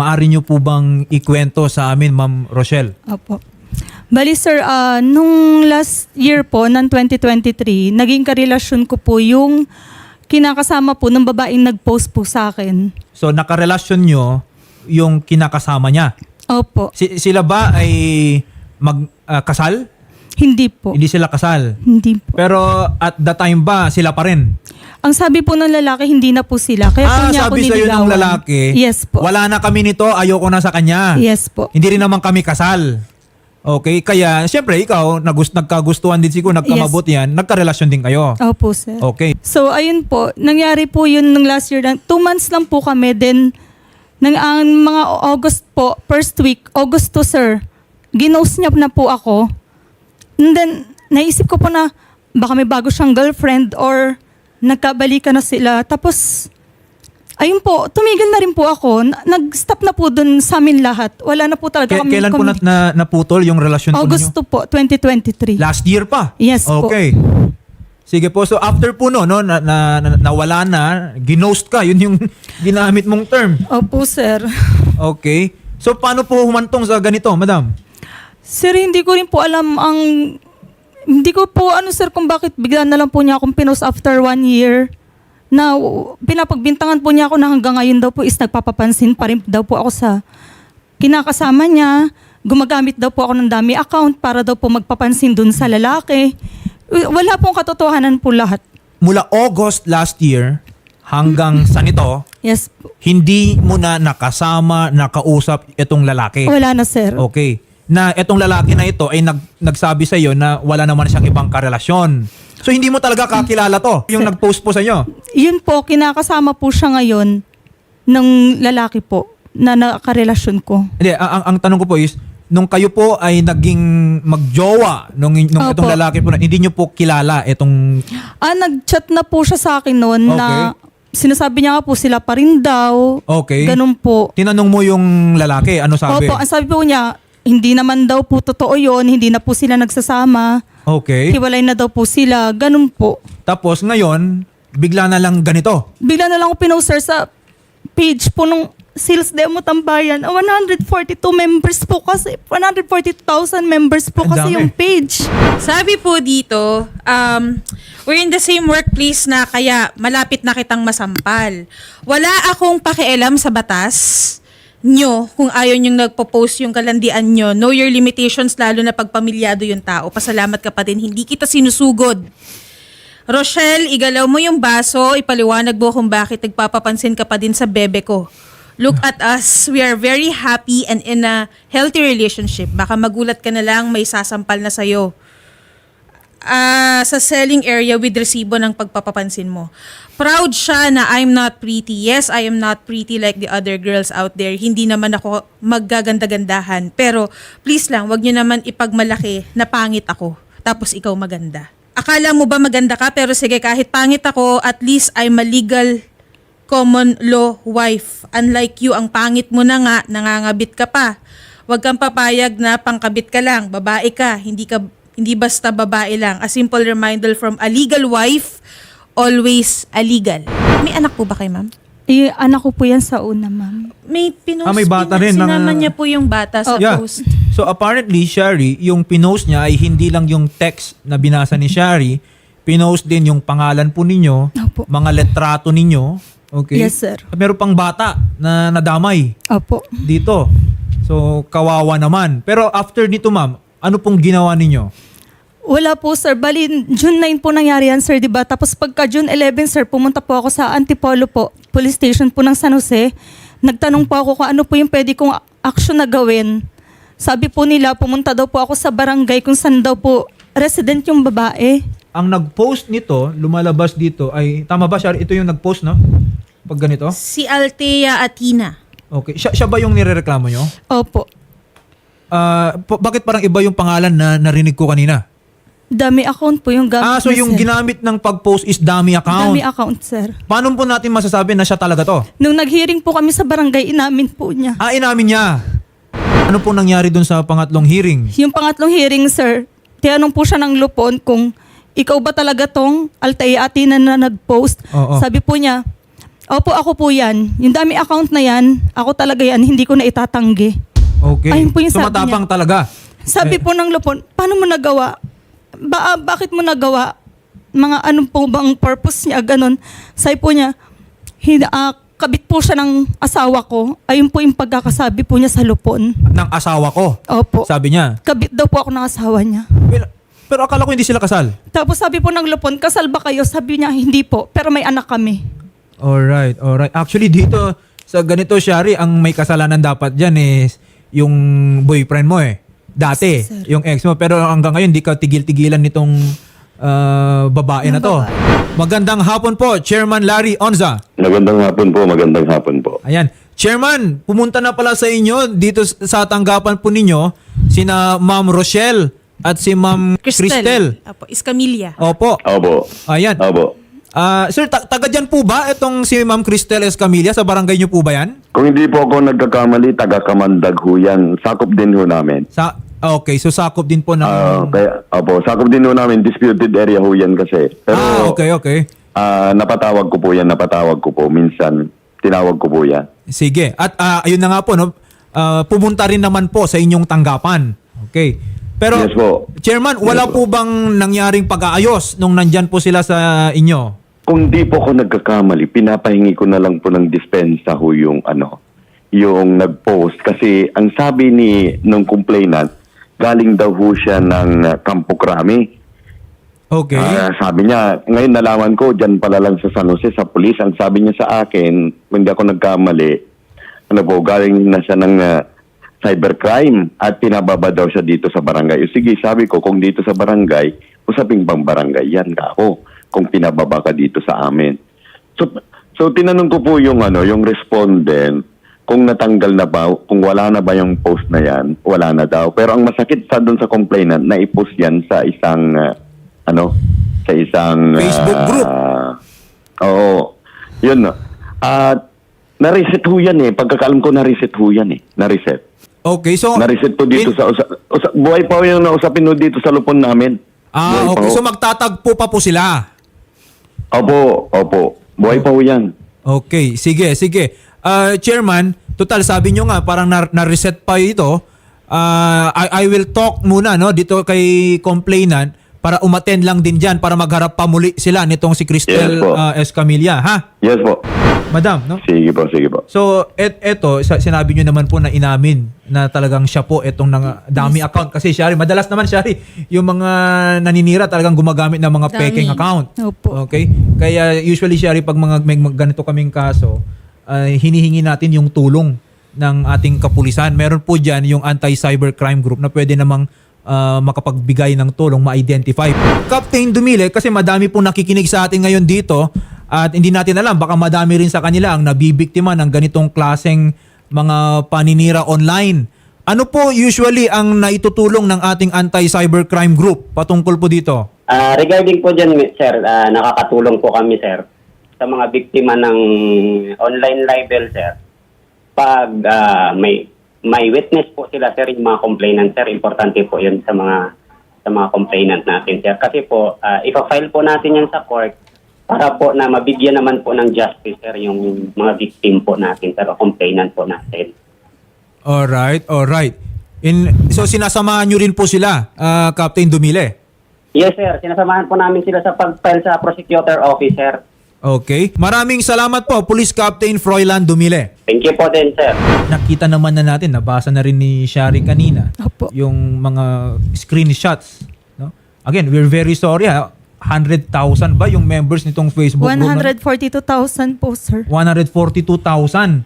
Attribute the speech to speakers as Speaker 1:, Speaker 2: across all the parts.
Speaker 1: Maari nyo po bang ikwento sa amin, Ma'am Rochelle?
Speaker 2: Opo. Bali sir, ah, nung last year po, ng 2023, naging karelasyon ko po yung kinakasama po ng babaeng nag-post po sa akin.
Speaker 1: So, nakarelasyon nyo yung kinakasama niya.
Speaker 2: Opo.
Speaker 1: Si- sila ba ay magkasal?
Speaker 2: Hindi po.
Speaker 1: Hindi sila kasal.
Speaker 2: Hindi po.
Speaker 1: Pero at the time ba, sila pa rin?
Speaker 2: Ang sabi po ng lalaki, hindi na po sila. Kaya po
Speaker 1: ah,
Speaker 2: niya ako
Speaker 1: sabi sa'yo ng
Speaker 2: niligawan.
Speaker 1: lalaki,
Speaker 2: Yes po.
Speaker 1: wala na kami nito, ayoko na sa kanya.
Speaker 2: Yes po.
Speaker 1: Hindi rin naman kami kasal. Okay, kaya siyempre ikaw, nagust nagkagustuhan din siguro, nagkamabot yan, nagkarelasyon din kayo.
Speaker 2: Opo sir.
Speaker 1: Okay.
Speaker 2: So ayun po, nangyari po yun nung last year. Two months lang po kami. Then, nang ang mga August po, first week, August to sir, ginost niya na po ako. And then, naisip ko po na baka may bago siyang girlfriend or nagkabalikan na sila. Tapos, ayun po, tumigil na rin po ako. Na- Nag-stop na po dun sa amin lahat. Wala na po talaga
Speaker 1: K-
Speaker 2: kami.
Speaker 1: kailan po na, naputol yung relasyon po ninyo?
Speaker 2: August po, 2023.
Speaker 1: Last year pa?
Speaker 2: Yes po.
Speaker 1: Okay. Sige po, so after po no, no na, na, na- nawala na, ginost ka, yun yung ginamit mong term.
Speaker 2: Opo, sir.
Speaker 1: Okay. So paano po humantong sa ganito, madam?
Speaker 2: Sir, hindi ko rin po alam ang... Hindi ko po ano sir kung bakit bigla na lang po niya akong pinost after one year na pinapagbintangan po niya ako na hanggang ngayon daw po is nagpapapansin pa rin daw po ako sa kinakasama niya. Gumagamit daw po ako ng dami account para daw po magpapansin dun sa lalaki. Wala pong katotohanan po lahat.
Speaker 1: Mula August last year hanggang sa nito,
Speaker 2: Yes
Speaker 1: hindi mo na nakasama, nakausap itong lalaki.
Speaker 2: Wala na sir.
Speaker 1: Okay. Na itong lalaki na ito ay nag, nagsabi sa iyo na wala naman siyang ibang karelasyon. So hindi mo talaga kakilala to, yung nag-post po sa inyo.
Speaker 2: Yun po, kinakasama po siya ngayon ng lalaki po na nakarelasyon ko.
Speaker 1: Hindi, ang, ang, ang tanong ko po is, nung kayo po ay naging magjowa nung, nung
Speaker 2: Opo.
Speaker 1: itong lalaki po na, hindi nyo po kilala itong
Speaker 2: Ah, nag-chat na po siya sa akin noon na sinasabi niya nga po sila pa rin daw.
Speaker 1: Okay.
Speaker 2: Ganun po.
Speaker 1: Tinanong mo yung lalaki, ano sabi?
Speaker 2: Opo, ang sabi po niya, hindi naman daw po totoo yon hindi na po sila nagsasama.
Speaker 1: Okay.
Speaker 2: Hiwalay na daw po sila. Ganun po.
Speaker 1: Tapos ngayon, bigla na lang ganito.
Speaker 2: Bigla na lang ako pinoster sa page po nung sales demo tambayan. Ah, 142 members po kasi. 140,000 members po
Speaker 1: Ang
Speaker 2: kasi
Speaker 1: dami.
Speaker 2: yung page.
Speaker 3: Sabi po dito, um, we're in the same workplace na kaya malapit na kitang masampal. Wala akong pakialam sa batas nyo kung ayaw nyong nagpo-post yung kalandian nyo. Know your limitations lalo na pag pamilyado yung tao. Pasalamat ka pa din. Hindi kita sinusugod. Rochelle, igalaw mo yung baso, ipaliwanag mo kung bakit nagpapapansin ka pa din sa bebe ko. Look at us. We are very happy and in a healthy relationship. Baka magulat ka na lang may sasampal na sa'yo. Ah, sa selling area with resibo ng pagpapapansin mo. Proud siya na I'm not pretty. Yes, I am not pretty like the other girls out there. Hindi naman ako maggaganda-gandahan. Pero please lang, wag niyo naman ipagmalaki na pangit ako. Tapos ikaw maganda. Akala mo ba maganda ka? Pero sige, kahit pangit ako, at least I'm a legal common law wife. Unlike you, ang pangit mo na nga, nangangabit ka pa. Huwag kang papayag na pangkabit ka lang, babae ka, hindi ka hindi basta babae lang. A simple reminder from a legal wife, always a legal. May anak po ba kay ma'am?
Speaker 2: Eh, anak ko po yan sa una, ma'am.
Speaker 3: May pinost.
Speaker 1: Ah, may bata rin na-
Speaker 3: Sinama niya po yung bata sa
Speaker 1: Yeah.
Speaker 3: post.
Speaker 1: So apparently, Shari, yung pinost niya ay hindi lang yung text na binasa ni Shari, pinost din yung pangalan po ninyo,
Speaker 2: Opo.
Speaker 1: mga letrato ninyo. Okay?
Speaker 2: Yes, sir.
Speaker 1: Meron pang bata na nadamay
Speaker 2: Opo.
Speaker 1: dito. So, kawawa naman. Pero after nito, ma'am, ano pong ginawa ninyo?
Speaker 2: Wala po sir. Bali, June 9 po nangyari yan sir, di ba? Tapos pagka June 11 sir, pumunta po ako sa Antipolo po, police station po ng San Jose. Nagtanong po ako kung ano po yung pwede kong action na gawin. Sabi po nila, pumunta daw po ako sa barangay kung saan daw po resident yung babae.
Speaker 1: Ang nag-post nito, lumalabas dito, ay, tama ba, Shari? Ito yung nag-post, no? Pag ganito?
Speaker 3: Si Althea Atina.
Speaker 1: Okay. Siya, siya ba yung nirereklamo nyo?
Speaker 2: Opo.
Speaker 1: Ah, po- bakit parang iba yung pangalan na narinig ko kanina?
Speaker 2: Dami account po yung gamit
Speaker 1: Ah, so
Speaker 2: niya,
Speaker 1: yung
Speaker 2: sir.
Speaker 1: ginamit ng pag-post is dummy account.
Speaker 2: Dami account sir.
Speaker 1: Paano po natin masasabi na siya talaga to?
Speaker 2: Nung nag-hearing po kami sa barangay, inamin po niya.
Speaker 1: Ah, inamin niya. Ano po nangyari dun sa pangatlong hearing?
Speaker 2: Yung pangatlong hearing, sir, tinanong po siya ng lupon kung ikaw ba talaga tong Altair Atina na nag-post.
Speaker 1: Oo.
Speaker 2: Sabi po niya, Opo, ako po yan. Yung dami account na yan, ako talaga yan, hindi ko na itatanggi.
Speaker 1: Okay.
Speaker 2: Ayun po yung
Speaker 1: so
Speaker 2: sabi
Speaker 1: matapang talaga.
Speaker 2: Sabi
Speaker 1: Eh.
Speaker 2: po ng Lupon, paano mo nagawa? Ba, bakit mo nagawa? Mga anong po bang purpose niya, ganun. Sabi po niya, hin, ah, kabit po siya ng asawa ko. Ayun po yung pagkakasabi po niya sa Lupon.
Speaker 1: Ng asawa ko.
Speaker 2: Opo.
Speaker 1: Sabi niya.
Speaker 2: Kabit daw po ako ng asawa niya.
Speaker 1: Well, pero akala ko hindi sila kasal.
Speaker 2: Tapos sabi po ng Lupon, kasal ba kayo? Sabi niya, hindi po. Pero may anak kami.
Speaker 1: Alright, alright. Actually, dito, sa ganito, Shari, ang may kasalanan dapat dyan is yung boyfriend mo eh. Dati,
Speaker 2: Sir.
Speaker 1: yung ex mo. Pero hanggang ngayon, di ka tigil-tigilan nitong ah, babae na to.
Speaker 2: babae.
Speaker 1: Magandang hapon po, Chairman Larry Onza.
Speaker 4: Magandang hapon po, magandang hapon po.
Speaker 1: Ayan. Chairman, pumunta na pala sa inyo dito sa tanggapan po ninyo sina Ma'am Rochelle at si Ma'am Cristel.
Speaker 3: Apo, Iscamilla.
Speaker 1: Opo.
Speaker 4: Opo.
Speaker 1: Ayan.
Speaker 4: Opo.
Speaker 1: Ah, sir, ta- taga dyan po ba itong si Ma'am Cristel Escamilla? Sa barangay nyo po ba yan?
Speaker 4: Kung hindi po ako nagkakamali, taga Kamandag ho yan. Sakop din ho namin.
Speaker 1: Sa Okay, so sakop din po ng
Speaker 4: Ah, kaya, opo, sakop din ho namin. Disputed area ho yan kasi. Pero
Speaker 1: Ah, okay, okay.
Speaker 4: ah, napatawag ko po yan, napatawag ko po. Minsan, tinawag ko po yan.
Speaker 1: Sige. At ah, ayun na nga po no, ah, pumunta rin naman po sa inyong tanggapan. Okay. Pero
Speaker 4: Yes po.
Speaker 1: Chairman, wala po bang nangyaring pag-aayos nung nandyan po sila sa inyo?
Speaker 4: Kung di po ako nagkakamali, pinapahingi ko na lang po ng dispensa ho yung ano, yung nag-post. Kasi ang sabi ni nung complainant, galing daw ho siya ng uh, Campo Crame.
Speaker 1: Okay.
Speaker 4: Ah, sabi niya, ngayon nalaman ko, dyan pala lang sa San Jose, sa pulis. Ang sabi niya sa akin, kung hindi ako nagkamali, ano po, galing na siya ng ah, cybercrime at pinababa daw siya dito sa barangay. Sige, sabi ko, kung dito sa barangay, usaping bang barangay yan ka ako kung pinababa ka dito sa amin. So, so tinanong ko po yung ano, yung respondent kung natanggal na ba, kung wala na ba yung post na yan, wala na daw. Pero ang masakit sa doon sa complainant, na i-post yan sa isang, ah, ano, sa isang...
Speaker 1: Facebook
Speaker 4: ah,
Speaker 1: group.
Speaker 4: oo. Yun. At na-reset ho yan eh. Pagkakalam ko na-reset ho yan eh. Na-reset.
Speaker 1: Okay, so
Speaker 4: Na-reset po dito
Speaker 1: in-
Speaker 4: sa... Usa, usa, buhay pa yung nausapin ho dito sa lupon namin.
Speaker 1: Ah,
Speaker 4: Buhay
Speaker 1: okay. So magtatagpo pa po sila.
Speaker 4: Opo, opo. Buhay pa ho yan.
Speaker 1: Okay, sige, sige. Ah, chairman, total sabi nyo nga parang na- na-reset pa ito. Ah, I, I will talk muna no dito kay complainant para umattend lang din diyan para magharap pa muli sila nitong si Cristel
Speaker 4: Yes po.
Speaker 1: ah, Escamilla, ha?
Speaker 4: Yes po.
Speaker 1: Madam, no?
Speaker 4: Sige po, sige po.
Speaker 1: So, et eto, sa- sinabi nyo naman po na inamin na talagang siya po itong nang, dami account. Kasi, Shari, madalas naman, Shari, yung mga naninira talagang gumagamit ng mga
Speaker 3: Dami.
Speaker 1: peking account.
Speaker 2: Opo.
Speaker 1: Okay? Kaya usually, Shari, pag mga may mga ganito kaming kaso, ay hinihingi natin yung tulong ng ating kapulisan. Meron po dyan yung anti-cybercrime group na pwede namang ah, makapagbigay ng tulong, ma-identify. Captain Dumile, kasi madami pong nakikinig sa atin ngayon dito at hindi natin alam, baka madami rin sa kanila ang nabibiktima ng ganitong klaseng mga paninira online. Ano po usually ang naitutulong ng ating anti-cybercrime group patungkol po dito?
Speaker 5: Ah, regarding po dyan, sir, ah, nakakatulong po kami, sir, sa mga biktima ng online libel, sir. Pag ah, may may witness po sila, sir, yung mga complainant, sir, importante po yun sa mga sa mga complainant natin, sir. Kasi po, uh, ipa-file po natin yan sa court para po na mabigyan naman po ng justice, sir, yung mga victim po natin, sir, o complainant po natin.
Speaker 1: Alright, alright. In, so sinasamahan nyo rin po sila, ah, Captain Dumile?
Speaker 5: Yes, sir. Sinasamahan po namin sila sa pag-file sa prosecutor office, sir.
Speaker 1: Okay. Maraming salamat po, Police Captain Froilan Dumile.
Speaker 5: Thank you po din, sir.
Speaker 1: Nakita naman na natin, nabasa na rin ni Shari kanina,
Speaker 2: Opo.
Speaker 1: yung mga screenshots. No? Again, we're very sorry ha. 100,000 ba yung members nitong Facebook group? na-
Speaker 2: 142,000 po, sir.
Speaker 1: 142,000.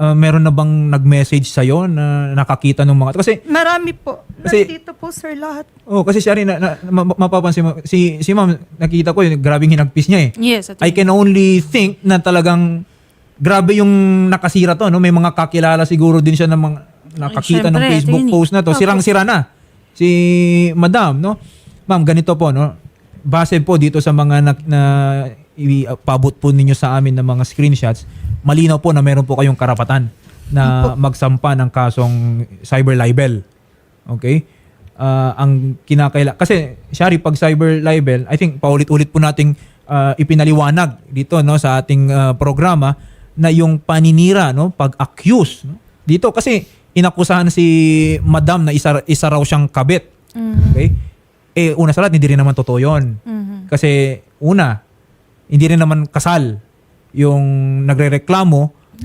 Speaker 1: Uh, meron na bang nag-message sa'yo na nakakita ng mga... Kasi
Speaker 2: Marami po.
Speaker 1: Kasi-
Speaker 2: Nandito po, sir, lahat.
Speaker 1: Oh, kasi siya rin na, na, ma- mapapansin mo si si Ma'am nakita ko yung grabing hinagpis niya eh.
Speaker 3: Yes, at
Speaker 1: I can only think na talagang grabe yung nakasira to, no? May mga kakilala siguro din siya ng mga nakakita ng
Speaker 3: syempre,
Speaker 1: Facebook
Speaker 3: attorney.
Speaker 1: post na to.
Speaker 3: Opo.
Speaker 1: Sirang-sira na si Madam, no? Ma'am, ganito po, no? Base po dito sa mga na, na ipabot po ninyo sa amin ng mga screenshots, malinaw po na meron po kayong karapatan na magsampa ng kasong cyber libel. Okay? Ah, ang kinakaila kasi Shari pag cyber libel, I think paulit-ulit po nating ah, ipinaliwanag dito no sa ating ah, programa na yung paninira no pag-accuse no? dito kasi inakusahan si Madam na isa isa raw siyang kabit. Okay? Eh una sa lahat hindi rin naman totoo 'yon. Kasi una hindi rin naman kasal yung nagrereklamo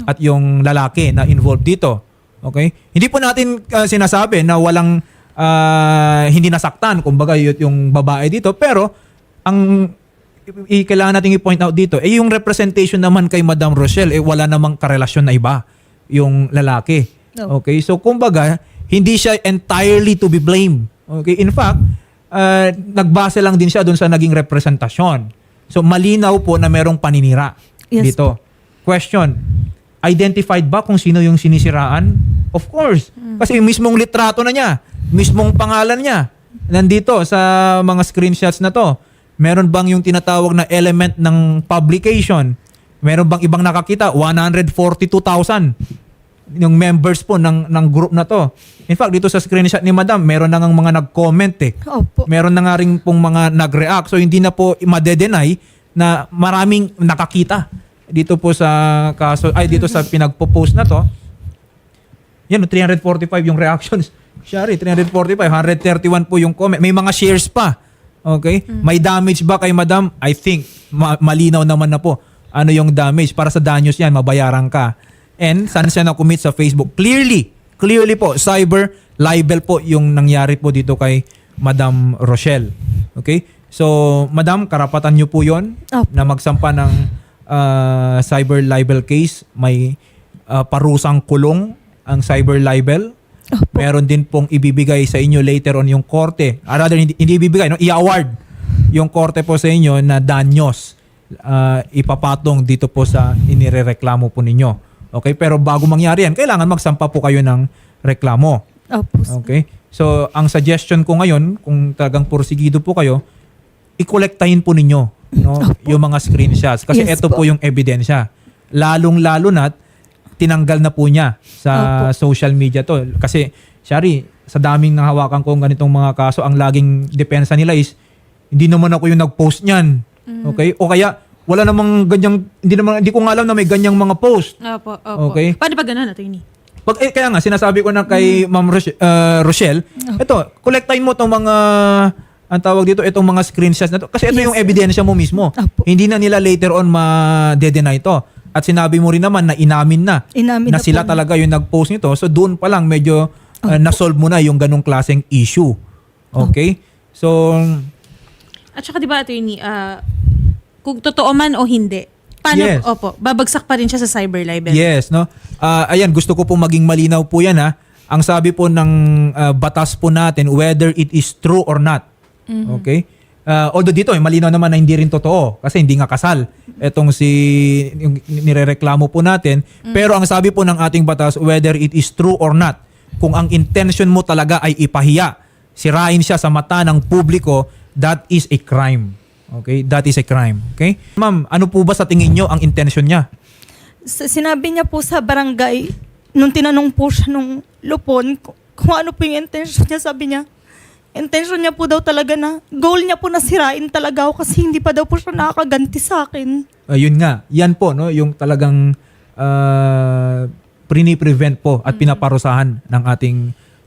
Speaker 1: at yung lalaki na involved dito. Okay? Hindi po natin uh, sinasabi na walang ah, hindi nasaktan kumbaga yung babae dito pero ang i- kailangan nating i-point out dito eh yung representation naman kay Madam Rochelle eh wala namang karelasyon na iba yung lalaki.
Speaker 2: No.
Speaker 1: Okay? So kumbaga hindi siya entirely to be blamed. Okay? In fact, ah, nagbase lang din siya doon sa naging representasyon. So malinaw po na merong paninira
Speaker 2: Yes
Speaker 1: dito. Question, identified ba kung sino yung sinisiraan? Of course. Kasi mismong litrato na niya, mismong pangalan niya, nandito sa mga screenshots na to. Meron bang yung tinatawag na element ng publication? Meron bang ibang nakakita? 142,000 yung members po ng ng group na to. In fact, dito sa screenshot ni Madam, meron na ngang mga nag-comment eh.
Speaker 2: Opo.
Speaker 1: Meron na nga rin pong mga nag-react. So hindi na po madedenay na maraming nakakita dito po sa kaso ay dito sa pinagpo-post na to. Yan, no, 345 yung reactions. Shari, 345, 131 po yung comment. May mga shares pa. Okay? May damage ba kay Madam? I think ma- malinaw naman na po ano yung damage. Para sa danyos yan, mabayaran ka. And saan siya na-commit sa Facebook? Clearly, clearly po, cyber libel po yung nangyari po dito kay Madam Rochelle. Okay? So, Madam, karapatan niyo po yon
Speaker 2: Opo.
Speaker 1: na magsampa ng ah, cyber libel case. May ah, parusang kulong ang cyber libel. Meron din pong ibibigay sa inyo later on yung korte. Ah, rather, hindi, hindi ibibigay, no? i-award yung korte po sa inyo na danyos ah, ipapatong dito po sa inirereklamo po ninyo. Okay? Pero bago mangyari yan, kailangan magsampa po kayo ng reklamo.
Speaker 2: Opo. sir.
Speaker 1: Okay? So, ang suggestion ko ngayon, kung talagang porsigido po kayo, i-collectahin po ninyo no, yung mga screenshots. Kasi
Speaker 2: Yes
Speaker 1: ito po.
Speaker 2: po.
Speaker 1: yung ebidensya. Lalong-lalo na tinanggal na po niya sa social media to. Kasi, Shari, sa daming nahawakan ko ganitong mga kaso, ang laging depensa nila is, hindi naman ako yung nag-post niyan.
Speaker 3: Mm.
Speaker 1: Okay? O kaya, wala namang ganyang, hindi naman, hindi ko nga alam na may ganyang mga post.
Speaker 3: Opo, opo.
Speaker 1: Okay.
Speaker 3: Paano pag ganun, attorney?
Speaker 1: Pag, eh, kaya nga, sinasabi ko na
Speaker 3: Mm.
Speaker 1: kay Ma'am Roche- uh, Rochelle, ito, kolektahin mo itong mga, ang tawag dito, itong mga screenshots na to. Kasi ito
Speaker 2: Yes,
Speaker 1: yung ebidensya mo mismo.
Speaker 2: Apo.
Speaker 1: Hindi na nila later on ma-deny to. At sinabi mo rin naman na inamin na,
Speaker 2: Inamin
Speaker 1: na
Speaker 2: na
Speaker 1: sila
Speaker 2: po.
Speaker 1: talaga yung nag-post nito. So doon pa lang medyo uh, na-solve mo na yung ganong klaseng issue. Okay? So,
Speaker 3: At saka di ba, attorney, ah, kung totoo man o hindi, paano,
Speaker 1: Yes.
Speaker 3: opo, babagsak pa rin siya sa cyber libel.
Speaker 1: Yes, no? Ah, ayan, gusto ko po maging malinaw po yan ha. Ang sabi po ng ah, batas po natin, whether it is true or not. Okay? Ah, although dito, eh, malinaw naman na hindi rin totoo kasi hindi nga kasal etong si yung nirereklamo po natin. Pero ang sabi po ng ating batas, whether it is true or not, kung ang intention mo talaga ay ipahiya, sirain siya sa mata ng publiko, that is a crime. Okay? That is a crime. Okay? Ma'am, ano po ba sa tingin nyo ang intention niya?
Speaker 2: Sinabi niya po sa barangay, nung tinanong po siya nung lupon, kung, kung ano po yung intention niya, sabi niya, intention niya po daw talaga na, goal niya po na sirain talaga ako kasi hindi pa daw po siya nakakaganti sa akin.
Speaker 1: Ayun nga, yan po no, yung talagang uh, prevent po at pinaparusahan ng ating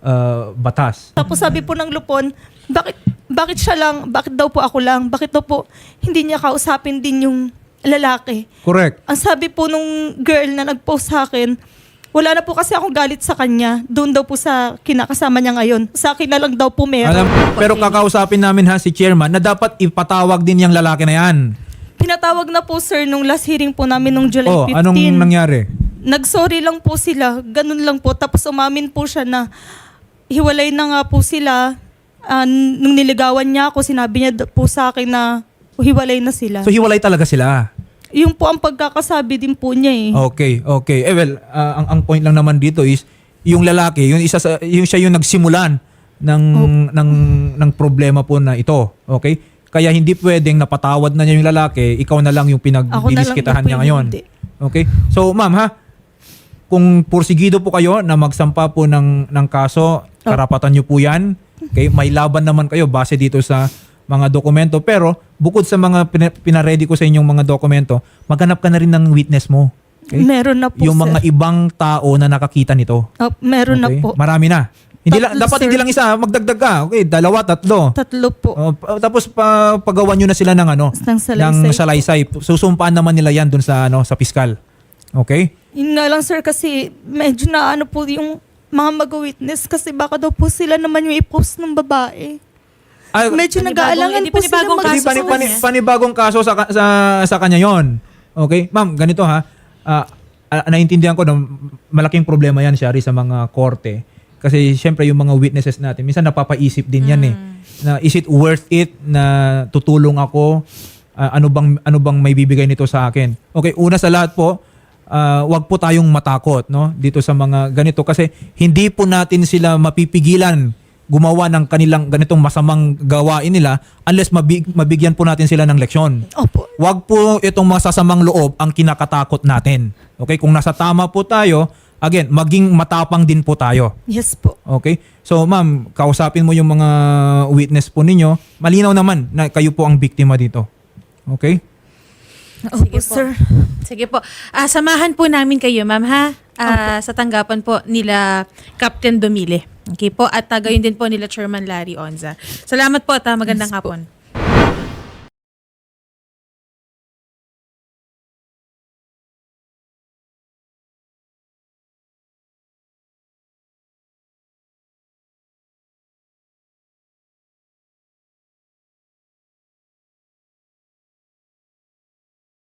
Speaker 1: uh, batas.
Speaker 2: Tapos sabi po ng lupon, bakit, bakit siya lang, bakit daw po ako lang, bakit daw po hindi niya kausapin din yung lalaki.
Speaker 1: Correct.
Speaker 2: Ang sabi po nung girl na nag-post sa akin, wala na po kasi akong galit sa kanya. Doon daw po sa kinakasama niya ngayon. Sa akin na lang daw po meron.
Speaker 1: Alam, pero kakausapin namin ha si chairman na dapat ipatawag din yung lalaki na yan.
Speaker 2: Pinatawag na po sir nung last hearing po namin nung July
Speaker 1: Oh,
Speaker 2: 15.
Speaker 1: anong nangyari?
Speaker 2: Nag-sorry lang po sila. Ganun lang po. Tapos umamin po siya na hiwalay na nga po sila. Ah, nung niligawan niya ako, sinabi niya po sa akin na hiwalay na sila.
Speaker 1: So hiwalay talaga sila.
Speaker 2: yung po ang pagkakasabi din po niya eh.
Speaker 1: Okay, okay. Eh well, ah, ang ang point lang naman dito is yung lalaki, yung isa sa yung siya yung nagsimulan ng ng ng problema po na ito. Okay? Kaya hindi pwedeng napatawad na niya yung lalaki, ikaw na lang yung
Speaker 2: Ako na lang
Speaker 1: pinagdiniskitahan
Speaker 2: po
Speaker 1: niya ngayon.
Speaker 2: hindi.
Speaker 1: Okay? So, ma'am ha, kung porsigido po kayo na magsampa po ng ng kaso, karapatan niyo po 'yan. Okay? May laban naman kayo base dito sa mga dokumento. Pero bukod sa mga pina- pinaredy ko sa inyong mga dokumento, maghanap ka na rin ng witness mo. Okay?
Speaker 2: Meron na po,
Speaker 1: yung
Speaker 2: sir.
Speaker 1: mga ibang tao na nakakita nito.
Speaker 2: Oh, meron na
Speaker 1: Okay?
Speaker 2: po.
Speaker 1: Marami na. Hindi lang,
Speaker 2: Tatlo,
Speaker 1: dapat
Speaker 2: sir.
Speaker 1: hindi lang isa, magdagdag ka. Okay, dalawa, tatlo.
Speaker 2: Tatlo po.
Speaker 1: Oh, pa- tapos pa, pagawan nyo na sila ng ano,
Speaker 2: Ng salaysay.
Speaker 1: ng salaysay. Susumpaan naman nila yan dun sa ano sa piskal. Okay?
Speaker 2: Yun nga lang sir kasi medyo na ano po yung mga mag-witness kasi baka daw po sila naman yung i-post ng babae.
Speaker 1: Ah,
Speaker 2: Medyo nag-aalangan
Speaker 3: hindi
Speaker 2: po sila
Speaker 3: panibagong
Speaker 2: mag-
Speaker 3: kaso
Speaker 1: pani,
Speaker 3: sa
Speaker 1: pani,
Speaker 3: kanya.
Speaker 1: panibagong kaso sa, ka- sa, sa kanya yon. Okay? Ma'am, ganito ha. Ah, ah, naintindihan ko na malaking problema yan, Shari, sa mga korte. Kasi syempre yung mga witnesses natin, minsan napapaisip din yan eh. Na is it worth it na tutulong ako? Ah, ano bang ano bang may bibigay nito sa akin? Okay, una sa lahat po, ah, wag po tayong matakot no dito sa mga ganito kasi hindi po natin sila mapipigilan gumawa ng kanilang ganitong masamang gawain nila unless mabig- mabigyan po natin sila ng leksyon.
Speaker 2: Opo.
Speaker 1: Wag po itong masasamang loob ang kinakatakot natin. Okay? Kung nasa tama po tayo, again, maging matapang din po tayo.
Speaker 2: Yes po.
Speaker 1: Okay? So, ma'am, kausapin mo yung mga witness po ninyo. Malinaw naman na kayo po ang biktima dito. Okay?
Speaker 2: Opo,
Speaker 3: Sige po.
Speaker 2: sir.
Speaker 3: Sige po. Ah, samahan po namin kayo, ma'am, ha? Ah, sa tanggapan po nila Captain Domile. Okay po. At uh, gayon din po nila Chairman Larry Onza. Salamat po at ah, magandang hapon.